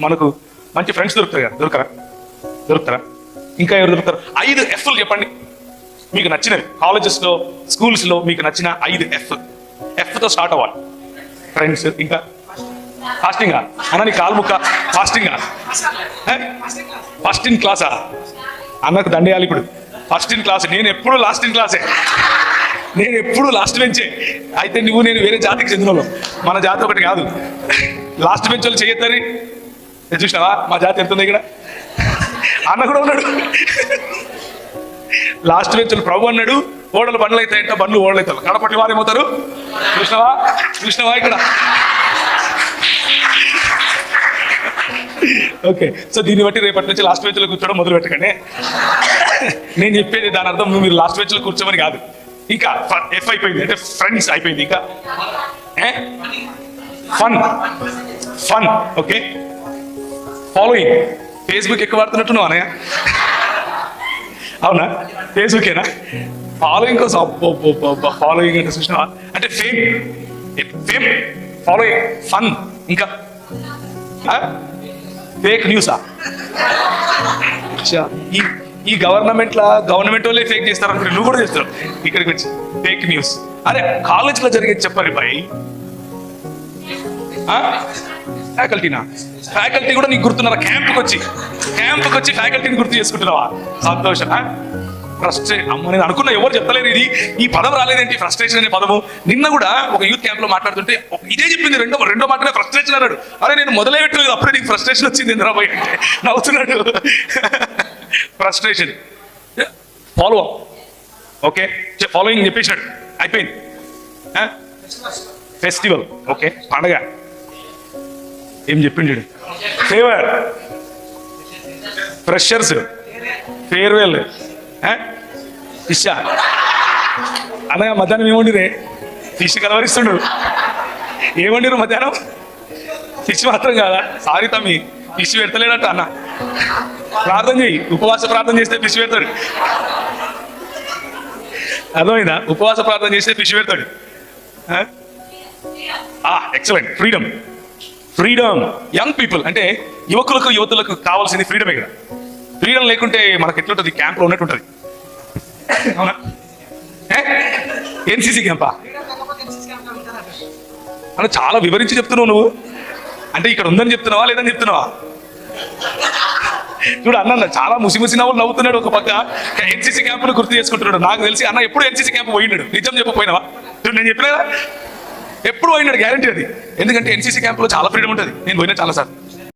మనకు మంచి ఫ్రెండ్స్ దొరుకుతారు కదా దొరకరా? దొరుకుతారా? ఇంకా ఎవరు దొరుకుతారు? ఐదు ఎఫ్లు చెప్పండి. మీకు నచ్చినవి. కాలేజెస్లో స్కూల్స్లో మీకు నచ్చిన ఐదు ఎఫ్ ఎఫ్తో స్టార్ట్ అవ్వాలి. ఫ్రెండ్స్ ఇంకా? ఫాస్టింగ్ అన్న నీ కాలు ముక్క. ఫాస్టింగ్ ఫస్ట్ ఇన్ క్లాసా అన్నకు దండేయాలి ఇప్పుడు. ఫస్ట్ ఇన్ క్లాస్ నేను ఎప్పుడు లాస్ట్ ఇన్ క్లాసే నేను ఎప్పుడు లాస్ట్ బెంచే అయితే నువ్వు నేను వేరే జాతికి చెందిన వాళ్ళు. మన జాతి ఒకటి కాదు. లాస్ట్ బెంచ్ వాళ్ళు చేయొద్దని? చూసినావా? మా జాతి ఎంత ఉంది ఇక్కడ? అన్న కూడా ఉన్నాడు. లాస్ట్ బెంచ్ ప్రభు అన్నాడు ఓడలు బండ్లు అయితే అంటే బండ్లు ఓడలు అవుతారు కడపట్టి వారు ఏమవుతారు? చూసినావా? చూసినావా ఇక్కడ? ఓకే సో దీన్ని బట్టి రేపటి నుంచి లాస్ట్ బెంచ్లో కూర్చోవడం మొదలు పెట్టకండి. నేను చెప్పేది దాని అర్థం మీరు లాస్ట్ బెంచ్లో కూర్చోమని కాదు. ఇంకా ఎఫ్ అయిపోయింది. అంటే ఫ్రెండ్స్ అయిపోయింది ఇంకా. Fun fun okay following Facebook ఎక్కువ వాడుతున్నట్టున్నావు అనయ్య. అవునా? ఫేస్బుకేనా ఫాలోయింగ్ కోసం ఫాలోయింగ్ అంటే చూసినావా? అంటే ఫేమ్ ఫేమ్ ఫాలోయింగ్ ఫన్ ఇంకా. ఫేక్ న్యూసా ఈ ఈ గవర్నమెంట్ లా గవర్నమెంట్ వాళ్ళే ఫేక్ చేస్తారు అనుకుంటే నువ్వు కూడా చేస్తారు ఇక్కడికి వచ్చి ఫేక్ న్యూస్ అరే కాలేజ్లో జరిగేది చెప్పాలి బాయ్. ఫ్యాకల్టీనా ఫ్యాకల్టీ కూడా నీకు గుర్తున్నారా. క్యాంప్కి వచ్చి క్యాంప్కి వచ్చి ఫ్యాకల్టీని గుర్తు చేసుకుంటున్నావా? సంతోషం ఫ్రస్ట్రేట్ అమ్మ నేను అనుకున్నా ఎవరు చెప్తలేరు ఇది. ఈ పదం రాలేదేంటి? ఫ్రస్ట్రేషన్ అనే పదము. నిన్న కూడా ఒక యూత్ క్యాంప్లో మాట్లాడుతుంటే ఇదే చెప్పింది. రెండో రెండో మాటనే ఫ్రస్ట్రేషన్ అన్నాడు. అరే నేను మొదలే పెట్టలేదు అప్పుడే నీకు ఫ్రస్ట్రేషన్ వచ్చింది. ఇంద్రాబాయ్ అంటే నవ్వుతున్నాడు. ఫ్రస్ట్రేషన్ ఫాలో ఓకే ఫాలోయింగ్ చెప్పేసినాడు. అయిపోయింది. ఫెస్టివల్ ఓకే పండగ. ఏం చెప్పిండు ఫేవర్ ఫ్రెషర్స్ ఫేర్వెల్ ఇషా. అనగా మధ్యాహ్నం ఏమండిరే? ఫిష్ కలవరిస్తుండు. ఏమండిరు మధ్యాహ్నం? ఫిష్ మాత్రం కాదా? సారీ తమ్మి ఫిష్ పెడతలేడట అన్న. ప్రార్థన చెయ్యి ఉపవాస ప్రార్థన చేస్తే ఫిష్ పెడతాడు. అర్థమైందా? ఉపవాస ప్రార్థన చేస్తే ఫిష్ పెడతాడు. Excellent freedom freedom young people అంటే యువకులకు యువతులకు కావాల్సింది ఫ్రీడమే కదా. ఫ్రీడమ్ లేకుంటే మనకి ఎట్లుంటుంది? క్యాంప్లో ఉన్నట్టు ఉంటుంది అవునా? ఎన్సీసీ క్యాంపా అని చాలా వివరించి చెప్తున్నావు నువ్వు. అంటే ఇక్కడ ఉందని చెప్తున్నావా లేదని చెప్తున్నావా? చూడు అన్న చాలా ముసి ముసి నవ్వులు నవ్వుతున్నాడు ఒక పక్క. ఎన్సీసీ క్యాంపును గుర్తు చేసుకుంటున్నాడు. నాకు తెలిసి అన్న ఎప్పుడు ఎన్సీసీ క్యాంప్ పోయినాడు నిజం చెప్పపోయినావా చూడు నేను చెప్పలేదా ఎప్పుడు పోయినాడు గ్యారంటీ అది. ఎందుకంటే ఎన్సీసీ క్యాంప్లో చాలా ఫ్రీడమ్ ఉంటుంది. నేను పోయినా చాలా సార్